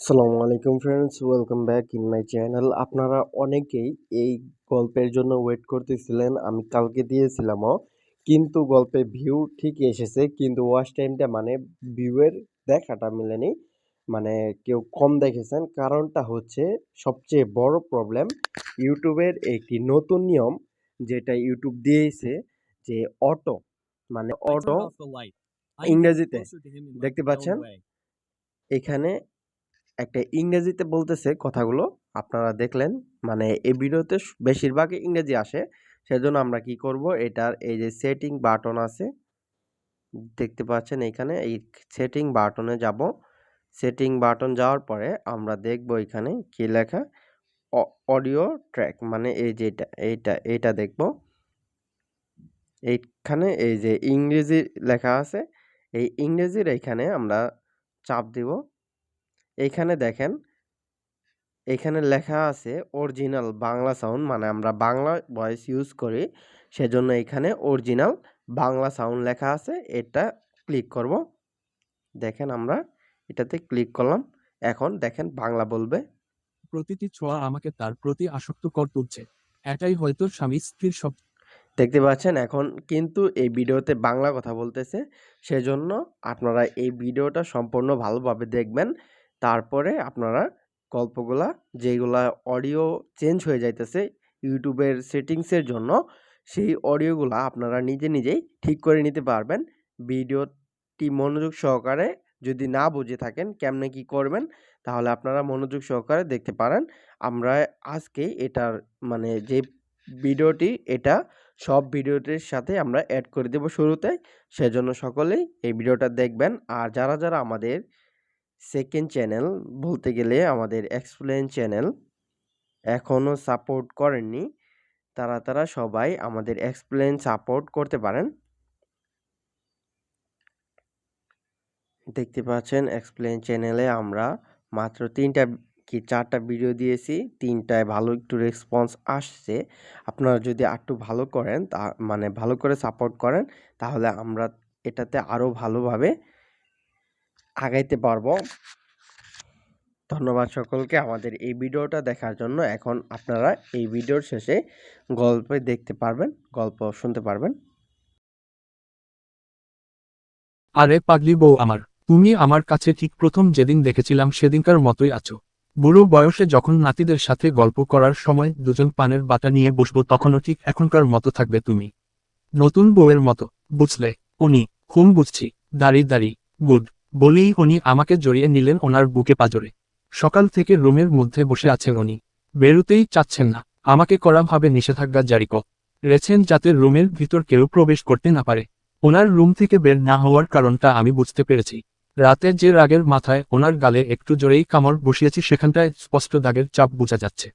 আসসালামু আলাইকুম friends welcome back in my channel আপনারা অনেকেই এই গল্পের জন্য ওয়েট করতেছিলেন আমি কালকে দিয়েছিলামও কিন্তু গল্পে ভিউ ঠিকই এসেছে কিন্তু ওয়াচ টাইমটা মানে ভিউয়ের দেখাটা মিলেনি মানে কেউ কম দেখেছেন। কারণটা হচ্ছে সবচেয়ে বড় প্রবলেম ইউটিউবের একটি নতুন নিয়ম যেটা ইউটিউব দিয়েছে যে অটো মানে অটো ইংরেজিতে দেখতে পাচ্ছেন? এখানে একটা ইংরেজিতে বলতেছে কথাগুলো, আপনারা দেখলেন। মানে এই ভিডিওতে বেশিরভাগই ইংরেজি আসে। সেজন্য আমরা কি করব? এটার এই যে সেটিং বাটন আছে, দেখতে পাচ্ছেন এখানে, এই সেটিং বাটনে যাব। সেটিং বাটন যাওয়ার পরে আমরা দেখব এখানে কি লেখা? অডিও ট্র্যাক মানে এই যেটা এইটা এইটা দেখব। এইখানে এই যে ইংরেজি লেখা আছে, এই ইংরেজির এইখানে আমরা চাপ দিব। এইখানে দেখেন এখানে লেখা আছে অরিজিনাল বাংলা সাউন্ড মানে আমরা বাংলা ভয়েস ইউজ করি সেজন্য এখানে অরিজিনাল বাংলা সাউন্ড লেখা আছে এটা ক্লিক করব। দেখেন আমরা এটাতে ক্লিক করলাম। এখন দেখেন বাংলা বলবে। প্রতিটি ছোঁয়া আমাকে তার প্রতি আসক্ত কর তুলছে। এটাই হয়তো স্বামী স্ত্রীর সব দেখতে পাচ্ছেন এখন কিন্তু এই ভিডিওতে বাংলা কথা বলতেছে সেজন্য আপনারা এই ভিডিওটা সম্পূর্ণ ভালোভাবে দেখবেন। তারপরে আপনারা গল্পগুলা যেগুলা অডিও চেঞ্জ হয়ে যাইতেছে ইউটিউবের সেটিংসের জন্য, সেই অডিওগুলা আপনারা নিজে নিজেই ঠিক করে নিতে পারবেন। ভিডিওটি মনোযোগ সহকারে যদি না বুঝে থাকেন কেমনে কি করবেন, তাহলে আপনারা মনোযোগ সহকারে দেখতে পারেন। আমরা আজকে এটার মানে যে ভিডিওটি, এটা সব ভিডিওটির সাথে আমরা অ্যাড করে দেব শুরুতে। সেজন্য সকলেই এই ভিডিওটা দেখবেন। আর যারা যারা আমাদের সেকেন্ড চ্যানেল বলতে গেলে আমাদের এক্সপ্লেন চ্যানেল এখনও সাপোর্ট করেননি। তারা তারা সবাই আমাদের এক্সপ্লেন সাপোর্ট করতে পারেন। দেখতে পাচ্ছেন এক্সপ্লেন চ্যানেলে আমরা মাত্র তিনটা কি চারটা ভিডিও দিয়েছি। তিনটায় ভালো একটু রেসপন্স আসছে। আপনারা যদি আরেকটু ভালো করেন তা মানে ভালো করে সাপোর্ট করেন, তাহলে আমরা এটাতে আরও ভালোভাবে আগাইতে পারব। ধন্যবাদ সকলকে আমাদের এই ভিডিওটা দেখার জন্য। এখন আপনারা এই ভিডিওর শেষে গল্প দেখতে পারবেন, গল্প শুনতে পারবেন। আরে পাগলি বউ আমার, তুমি আমার কাছে ঠিক প্রথম যেদিন দেখেছিলাম সেদিনকার মতোই আছো। বুড়ো বয়সে যখন নাতিদের সাথে গল্প করার সময় দুজন পানের বাটা নিয়ে বসবো তখনও ঠিক এখনকার মতো থাকবে তুমি। নতুন বউয়ের মতো, বুঝলে? উনি হুম বুঝছি। দাঁড়ি দাঁড়ি, গুড। বলেই উনি আমাকে জড়িয়ে নিলেন ওনার বুকে পাজরে। সকাল থেকে রুমের মধ্যে বসে আছেন উনি। বেরুতেই চাচ্ছেন না। আমাকে কড়াভাবে নিষেধাজ্ঞা জারি রেছেন যাতে রুমের ভিতর কেউ প্রবেশ করতে না পারে। ওনার রুম থেকে বের না হওয়ার কারণটা আমি বুঝতে পেরেছি। রাতে যে রাগের মাথায় ওনার গালে একটু জোরেই কামড় বসিয়েছি সেখানটায় স্পষ্ট দাগের চাপ বোঝা যাচ্ছে।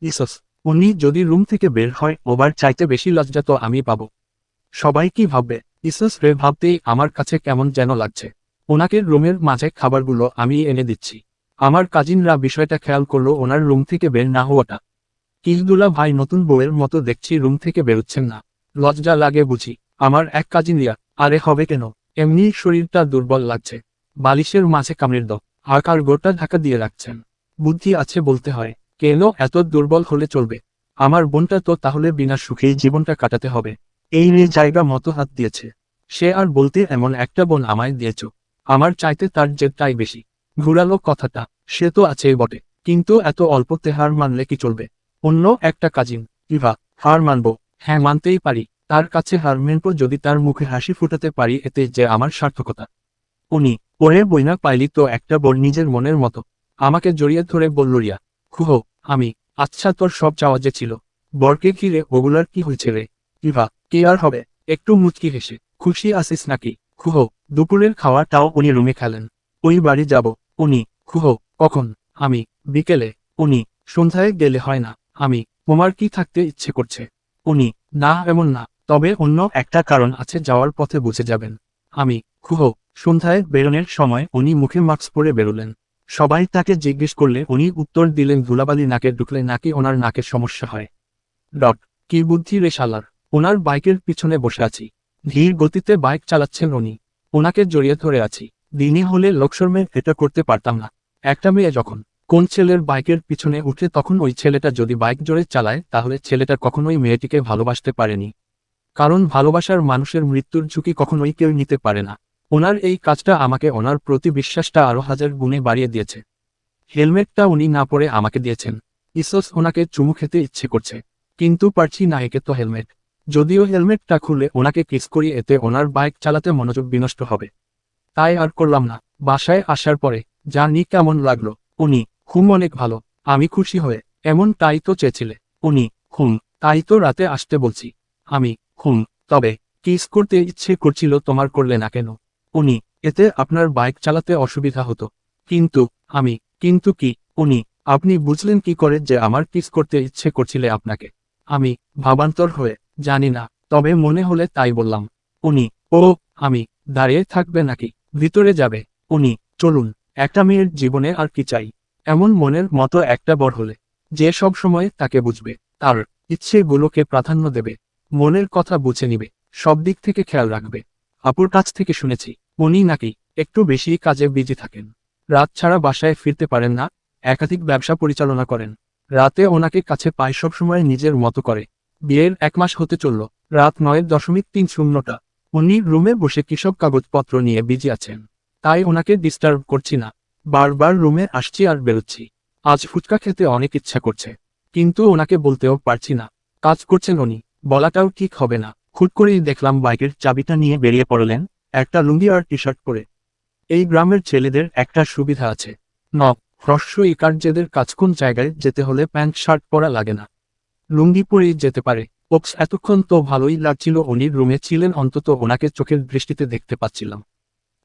ইসস, উনি যদি রুম থেকে বের হয়, ওবার চাইতে বেশি লজ্জা তো আমি পাব। সবাই কি ভাববে? ইসস, রে ভাবতেই আমার কাছে কেমন যেন লাগছে। ওনাকে রুমের মাঝে খাবারগুলো আমি এনে দিচ্ছি। আমার কাজিনরা বিষয়টা খেয়াল করল ওনার রুম থেকে বের না হওয়াটা। কিলদুলা ভাই নতুন বউয়ের মতো দেখছি রুম থেকে বেরোচ্ছেন না। লজ্জা লাগে বুঝি। আমার এক কাজিন রিয়া আরে হবে কেন? এমনি শরীরটা দুর্বল লাগছে। বালিশের মাঝে কামড়ের দ আকার গোটা ঢাকা দিয়ে রাখছেন। বুদ্ধি আছে বলতে হয়। কেন এত দুর্বল হলে চলবে? আমার বোনটা তো তাহলে বিনা সুখেই জীবনটা কাটাতে হবে। এই নিয়ে জায়গা মতো হাত দিয়েছে। সে আর বলতে এমন একটা বোন আমায় দিয়েছ। আমার চাইতে তার জেদটাই বেশি। ঘুরালো কথাটা, সে তো আছেই বটে, কিন্তু এত অল্পতে হার মানলে কি চলবে? অন্য একটা কাজিন, ইভা, হার মানব। হ্যাঁ মানতেই পারি, তার কাছে হার মেনপো যদি তার মুখে হাসি ফুটাতে পারি এতে যে আমার সার্থকতা। উনি, ওরে বইনা পাইলি তো একটা বোন নিজের মনের মতো। আমাকে জড়িয়ে ধরে বলল, রিয়া, খুহ, আমি আচ্ছা তোর সব চাওয়া যে ছিল। বরকে ঘিরে ওগুলার কি হয়েছে রে? ইভা, কি আর হবে? একটু মুচকি হেসে, খুশি আসিস নাকি? খুহ, দুপুরের খাওয়াটাও উনি রুমে খেলেন। ওই বাড়ি যাব। উনি, খুহ, কখন? আমি, বিকেলে। উনি, সন্ধ্যায় গেলে হয় না। আমি তোমার কি থাকতে ইচ্ছে করছে? উনি, না, এমন না। তবে অন্য একটা কারণ আছে যাওয়ার পথে বুঝে যাবেন। আমি, খুহ, সন্ধ্যায় বেরোনের সময় উনি মুখে মাস্ক পরে বেরোলেন। সবাই তাকে জিজ্ঞেস করলে উনি উত্তর দিলেন, ধুলাবালি নাকে ঢুকলে নাকি ওনার নাকের সমস্যা হয়? ডট কি বুদ্ধি রে শালার? ওনার বাইকের পিছনে বসে আছি। ধীর গতিতে বাইক চালাচ্ছেন উনি ওনাকে জড়িয়ে ধরে আছি। দিনই হলে লোকশর্মে এটা করতে পারতাম না। একটা মেয়ে যখন কোন ছেলের বাইকের পিছনে উঠে তখন ওই ছেলেটা যদি বাইক জোরে চালায়, তাহলে ছেলেটা কখনোই মেয়েটিকে ভালোবাসতে পারেনি। কারণ ভালোবাসার মানুষের মৃত্যুর ঝুঁকি কখনোই কেউ নিতে পারে না। ওনার এই কাজটা আমাকে ওনার প্রতি বিশ্বাসটা আরও হাজার গুণে বাড়িয়ে দিয়েছে। হেলমেটটা উনি না পরে আমাকে দিয়েছেন। ইসোস ওনাকে চুমু খেতে ইচ্ছে করছে। কিন্তু পারছি না একে তো হেলমেট। যদিও হেলমেটটা খুলে ওনাকে কিস করি এতে ওনার বাইক চালাতে মনোযোগ বিনষ্ট হবে। তাই আর করলাম না। বাসায় আসার পরে জানি কেমন লাগল। উনি, হুম, অনেক ভালো। আমি খুশি হয়ে। এমন তাই তো চেয়েছিলে। উনি, হুম, তাই তো রাতে আসতে বলছি। আমি, হুম, তবে কিস করতে ইচ্ছে করছিল তোমার করলে না কেন? উনি, এতে আপনার বাইক চালাতে অসুবিধা হতো। কিন্তু, আমি, কিন্তু কি? উনি, আপনি বুঝলেন কি করে যে আমার কিস করতে ইচ্ছে করছিলে আপনাকে? আমি, ভাবান্তর হয়ে জানি না, তবে মনে হলে তাই বললাম। উনি, ও, আমি, দাঁড়িয়ে থাকবে নাকি? ভিতরে যাবে। উনি, চলুন, একটা মেয়ের জীবনে আর কি চাই? এমন মনের মতো একটা বর হলে, যে সব সময় তাকে বুঝবে, তার ইচ্ছেগুলোকে প্রাধান্য দেবে, মনের কথা বুঝে নিবে, সব দিক থেকে খেয়াল রাখবে। আপুর কাছ থেকে শুনেছি, উনি নাকি একটু বেশি কাজে বিজি থাকেন। রাত ছাড়া বাসায় ফিরতে পারেন না, একাধিক ব্যবসা পরিচালনা করেন। রাতে ওনাকে কাছে পায় সবসময় নিজের মতো করে। বিয়ের এক মাস হতে চলল। রাত নয় দশমিক তিন শূন্যটা। উনি রুমে বসে কৃষক কাগজপত্র নিয়ে বিজি আছেন। তাই ওনাকে ডিস্টার্ব করছি না। বারবার রুমে আসছি আর বেরোচ্ছি। আজ ফুচকা খেতে অনেক ইচ্ছা করছে। কিন্তু ওনাকে বলতেও পারছি না। কাজ করছেন উনি। বলাটাও ঠিক হবে না। খুট করেই দেখলাম বাইকের চাবিটা নিয়ে বেরিয়ে পড়লেন একটা লুঙ্গি আর টি শার্ট পরে। এই গ্রামের ছেলেদের একটা সুবিধা আছে। ন হ্রস্ব ইকার্যেদের কাজ কোন জায়গায় যেতে হলে প্যান্ট, শার্ট পরা লাগে না। লুঙ্গি পরেই যেতে পারে। ওপস এতক্ষণ তো ভালোই লাগছিল উনি রুমে ছিলেন, অন্তত ওনাকে চোখের দৃষ্টিতে দেখতে পাচ্ছিলাম।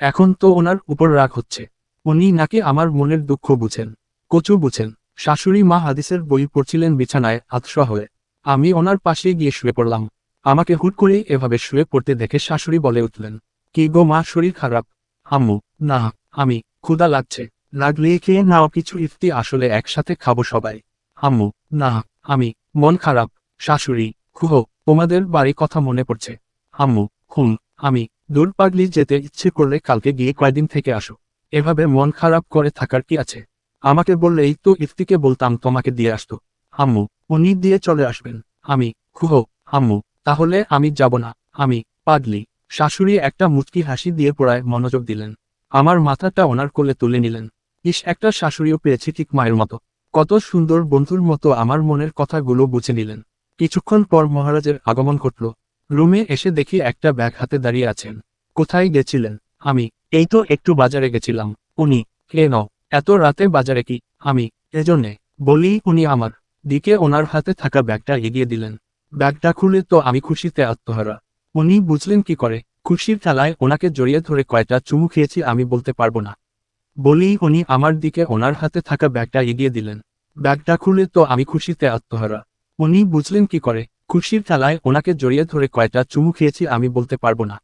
এখন তো ওনার উপর রাগ হচ্ছে। উনি নাকি আমার মনের দুঃখ বুঝেন। কচু বুঝেন। শাশুড়ি মা হাদিসের বই পড়ছিলেন বিছানায় আতশোয়া হয়ে। আমি ওনার পাশে গিয়ে শুয়ে পড়লাম। আমাকে হুট করে এভাবে শুয়ে পড়তে দেখে শাশুড়ি বলে উঠলেন, কি গো মা, শরীর খারাপ? আম্মু, না, আমি ক্ষুদা লাগছে। লাগলে খেয়ে নাও, কিছু ইফতি আসলে একসাথে খাব সবাই। আম্মু, না, আমি মন খারাপ, শাশুড়ি, খুহ, তোমাদের বাড়ি কথা মনে পড়ছে। আম্মু হুম আমি, দূর পাগলি যেতে ইচ্ছে করলে কালকে গিয়ে কয়দিন থেকে আসো। এভাবে মন খারাপ করে থাকার কি আছে? আমাকে বললেই তো ইফতিকে বলতাম তোমাকে দিয়ে আসতো। আম্মু, উনি দিয়ে চলে আসবেন। আমি, খুহ, আম্মু, তাহলে আমি যাব না। আমি, পাগলি, শাশুড়ি একটা মুচকি হাসি দিয়ে পড়ায় মনোযোগ দিলেন। আমার মাথাটা ওনার কোলে তুলে নিলেন। ইস, একটা শাশুড়িও পেয়েছি ঠিক মায়ের মতো। কত সুন্দর বন্ধুর মতো আমার মনের কথাগুলো বুঝে নিলেন। কিছুক্ষণ পর মহারাজের আগমন ঘটল। রুমে এসে দেখি একটা ব্যাগ হাতে দাঁড়িয়ে আছেন। কোথায় গেছিলেন? আমি। এই তো একটু বাজারে গেছিলাম। উনি। কে কেন এত রাতে বাজারে কি? আমি। এজন্যে। বলি উনি আমার। দিকে ওনার হাতে থাকা ব্যাগটা এগিয়ে দিলেন। ব্যাগটা খুলে তো আমি খুশিতে আত্মহারা। উনি বুঝলেন কি করে? খুশির খেলায় ওনাকে জড়িয়ে ধরে কয়টা চুমু খেয়েছি আমি বলতে পারব না। বলি উনি আমার দিকে ওনার হাতে থাকা ব্যাগটা এগিয়ে দিলেন। ব্যাগটা খুলে তো আমি খুশিতে আত্মহারা। উনি বুঝলেন কি করে? খুশির খেলায় ওনাকে জড়িয়ে ধরে কয়টা চুমু খেয়েছি আমি বলতে পারব না।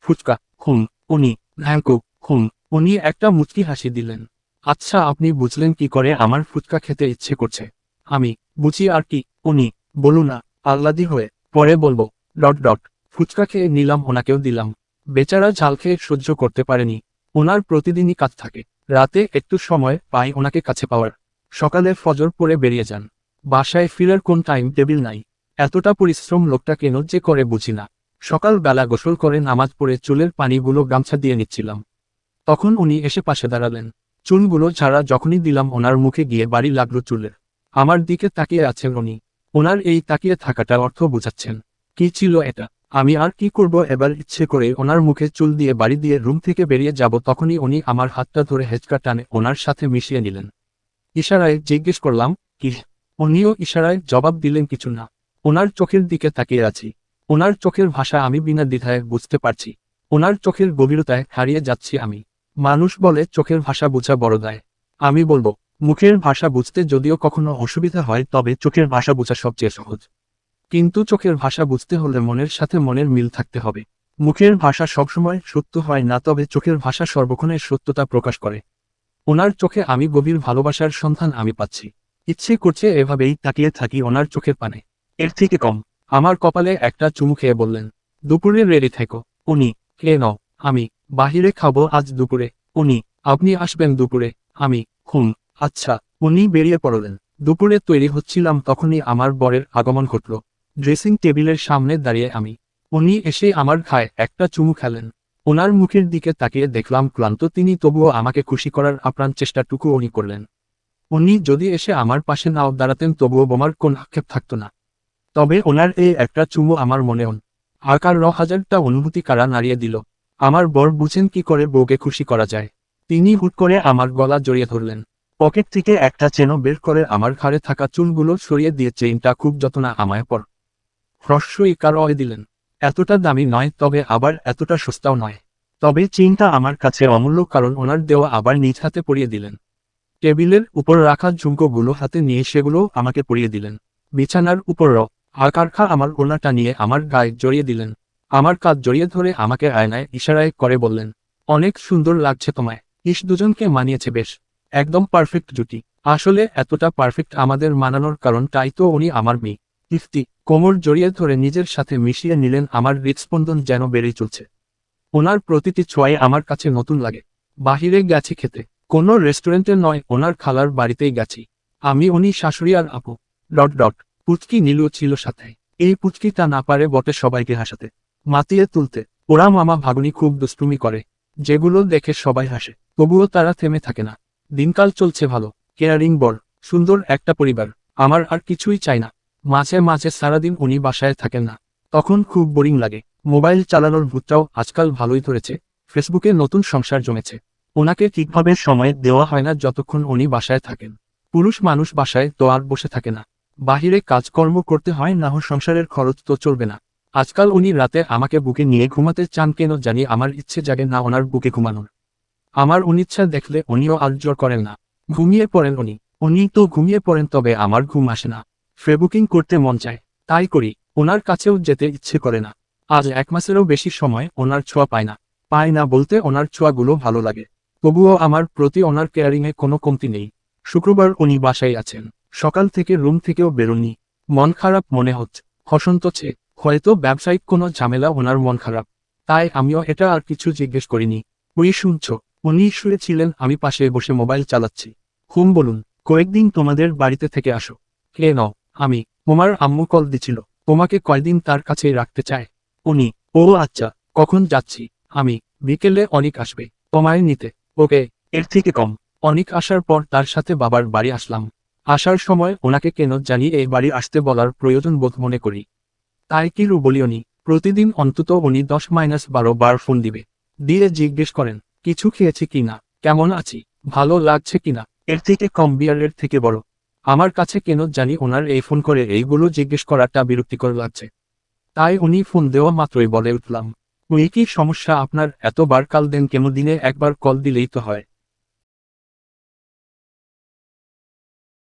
ফুচকা হুম উনি ভ্যাঙ্কু হুম উনি একটা মুচকি হাসি দিলেন। আচ্ছা আপনি বুঝলেন কি করে আমার ফুচকা খেতে ইচ্ছে করছে? আমি, বুঝি আর কি, উনি, বলুন না, আহ্লাদি হয়ে, পরে বলব, ডট ডট, ফুচকা খেয়ে নিলাম, ওনাকেও দিলাম। বেচারা ঝাল খেয়ে সহ্য করতে পারেনি। ওনার প্রতিদিনই কাজ থাকে। রাতে একটু সময় পাই ওনাকে কাছে পাওয়ার। সকালে ফজর পরে বেরিয়ে যান। বাসায় ফিরার কোন টাইম টেবিল নাই। এতটা পরিশ্রম লোকটা কেন যে করে বুঝি না। সকাল বেলা গোসল করে নামাজ পড়ে চুলের পানিগুলো গামছা দিয়ে নিচ্ছিলাম। তখন উনি এসে পাশে দাঁড়ালেন। চুলগুলো ছাড়া যখনই দিলাম ওনার মুখে গিয়ে বাড়ি লাগল চুলের। আমার দিকে তাকিয়ে আছেন উনি। ওনার এই তাকিয়ে থাকাটা অর্থ বুঝাচ্ছেন। কি ছিল এটা? আমি আর কি করব? এবার ইচ্ছে করে ওনার মুখে চুল দিয়ে বাড়ি দিয়ে রুম থেকে বেরিয়ে যাব, তখনই উনি আমার হাতটা ধরে হেঁচকা টানে, ওনার সাথে মিশিয়ে নিলেন। ইশারায় জিজ্ঞেস করলাম, কি? উনিও ইশারায় জবাব দিলেন, কিছু না। ওনার চোখের দিকে তাকিয়ে আছি। ওনার চোখের ভাষা আমি বিনা দ্বিধায় বুঝতে পারছি। ওনার চোখের গভীরতায় হারিয়ে যাচ্ছি আমি। মানুষ বলে চোখের ভাষা বোঝা বড় দায়। আমি বলব, মুখের ভাষা বুঝতে যদিও কখনো অসুবিধা হয়, তবে চোখের ভাষা বোঝা সবচেয়ে সহজ। কিন্তু চোখের ভাষা বুঝতে হলে মনের সাথে মনের মিল থাকতে হবে। মুখের ভাষা সবসময় সত্য হয় না, তবে চোখের ভাষা সর্বক্ষণের সত্যতা প্রকাশ করে। ওনার চোখে আমি গভীর ভালোবাসার সন্ধান আমি পাচ্ছি। ইচ্ছে করছে এভাবেই তাকিয়ে থাকি ওনার চোখের পানে। এর থেকে কম। আমার কপালে একটা চুমু খেয়ে বললেন, দুপুরে রেডি থেকো। উনি, কে ন? আমি, বাহিরে খাব আজ দুপুরে। উনি, আপনি আসবেন দুপুরে। আমি, হুম আচ্ছা। উনি বেরিয়ে পড়লেন। দুপুরে তৈরি হচ্ছিলাম তখনই আমার বরের আগমন ঘটল। ড্রেসিং টেবিলের সামনে দাঁড়িয়ে আমি। উনি এসে আমার খায় একটা চুমু খেলেন। ওনার মুখের দিকে তাকিয়ে দেখলাম ক্লান্ত, তিনি তবুও আমাকে খুশি করার আপ্রাণ চেষ্টাটুকু উনি করলেন। উনি যদি এসে আমার পাশে নাও দাঁড়াতেন, তবুও বোমার কোন আক্ষেপ থাকতো না। তবে ওনার এই একটা চুমু আমার মনে হন আকার ন হাজারটা অনুভূতি কারা নাড়িয়ে দিল। আমার বর বুঝেন কি করে বউকে খুশি করা যায়। তিনি হুট করে আমার গলা জড়িয়ে ধরলেন। পকেট থেকে একটা চেনো বের করে আমার ঘাড়ে থাকা চুলগুলো সরিয়ে দিয়ে চেইনটা খুব যতনা আমায় পর হ্রস্বই কার অয় দিলেন। এতটা দামি নয়, তবে আবার এতটা সস্তাও নয়। তবে চেইনটা আমার কাছে অমূল্য, কারণ ওনার দেওয়া আবার নিজ হাতে পরিয়ে দিলেন। টেবিলের উপর রাখা ঝুমকোগুলো হাতে নিয়ে সেগুলো আমাকে পরিয়ে দিলেন। বিছানার উপর আকারখা আমার ওনাটা নিয়ে আমার গায়ে জড়িয়ে দিলেন। আমার কাজ জড়িয়ে ধরে আমাকে আয়নায় ইশারায় করে বললেন, অনেক সুন্দর লাগছে তোমায়। ইস, দুজনকে মানিয়েছে বেশ। একদম পারফেক্ট জুটি। আসলে এতটা পারফেক্ট আমাদের মানানোর কারণটাই তো উনি আমার মেয়ে। ইফতি, কোমর জড়িয়ে ধরে নিজের সাথে মিশিয়ে নিলেন আমার হৃদস্পন্দন যেন বেড়ে চলছে। ওনার প্রতিটি ছোঁয়াই আমার কাছে নতুন লাগে। বাহিরে গেছি খেতে। কোনো রেস্টুরেন্টে নয়, ওনার খালার বাড়িতেই গেছি। আমি উনি, শাশুড়ি আর আপু। Dot dot. পুচকি নীলু ছিল সাথে। এই পুচকিটা না পারে বটে সবাইকে হাসাতে। মাতিয়ে তুলতে। ওরা মামা ভাগুনি খুব দুষ্টুমি করে। যেগুলো দেখে সবাই হাসে। তবুও তারা থেমে থাকে না। দিনকাল চলছে ভালো। কেয়ারিং বর। সুন্দর একটা পরিবার। আমার আর কিছুই চাই না। মাঝে মাঝে সারাদিন উনি বাসায় থাকেন না। তখন খুব বোরিং লাগে। মোবাইল চালানোর ভূতটাও আজকাল ভালোই ধরেছে। ফেসবুকে নতুন সংসার জমেছে। ওনাকে ঠিকভাবে সময় দেওয়া হয় না যতক্ষণ উনি বাসায় থাকেন। পুরুষ মানুষ বাসায় তো আর বসে থাকে না। বাহিরে কাজকর্ম করতে হয় না সংসারের খরচ তো চলবে না। আজকাল উনি রাতে আমাকে বুকে নিয়ে ঘুমাতে চান কেন জানি আমার ইচ্ছে জাগে না ওনার বুকে ঘুমানোর। আমার অনিচ্ছা দেখলে উনিও আর করেন না। ঘুমিয়ে পড়েন উনি। উনি তো ঘুমিয়ে পড়েন তবে আমার ঘুম আসে না। ফ্রেবুকিং করতে মন চায়, তাই করি, ওনার কাছেও যেতে ইচ্ছে করে না। আজ এক মাসেরও বেশি সময় ওনার ছোঁয়া পায় না পায় না বলতে ওনার ছোঁয়াগুলো ভালো লাগে। তবুও আমার প্রতি ওনার কেয়ারিংয়ে কোনো কমতি নেই। শুক্রবার উনি বাসায় আছেন। সকাল থেকে রুম থেকেও বেরোননি। মন খারাপ মনে হচ্ছে। হসন্তছে হয়তো ব্যবসায়িক কোনো ঝামেলা ওনার মন খারাপ। তাই আমিও এটা আর কিছু জিজ্ঞেস করিনি। উনি শুনছ, উনি শুয়েছিলেন, আমি পাশে বসে মোবাইল চালাচ্ছি। হুম বলুন, কয়েকদিন তোমাদের বাড়িতে থেকে আসো। কে ন আমি, তোমার আম্মু কল দিছিল, তোমাকে কয়দিন তার কাছে রাখতে চায়। উনি, ও আচ্ছা কখন যাচ্ছি? আমি, বিকেলে অনেক আসবে, তোমায় নিতে। ওকে, এর থেকে কম। অনেক আসার পর তার সাথে বাবার বাড়ি আসলাম। আসার সময় ওনাকে কেন জানি এই বাড়ি আসতে বলার প্রয়োজন বোধ মনে করি। তাই কি রু বলিওনি প্রতিদিন অন্তত উনি দশ মাইনাস বারো বার ফোন দিবে। দিয়ে জিজ্ঞেস করেন, কিছু খেয়েছি কিনা? কেমন আছি? ভালো লাগছে কিনা? এর থেকে কম বিয়ারের থেকে বড়। আমার কাছে কেন জানি ওনার এই ফোন করে এইগুলো জিজ্ঞেস করাটা বিরক্তিকর লাগছে। তাই উনি ফোন দেওয়া মাত্রই বলে উঠলাম ওই কি সমস্যা আপনার? এতবার কাল দেন কেন দিনে একবার কল দিলেই তো হয়?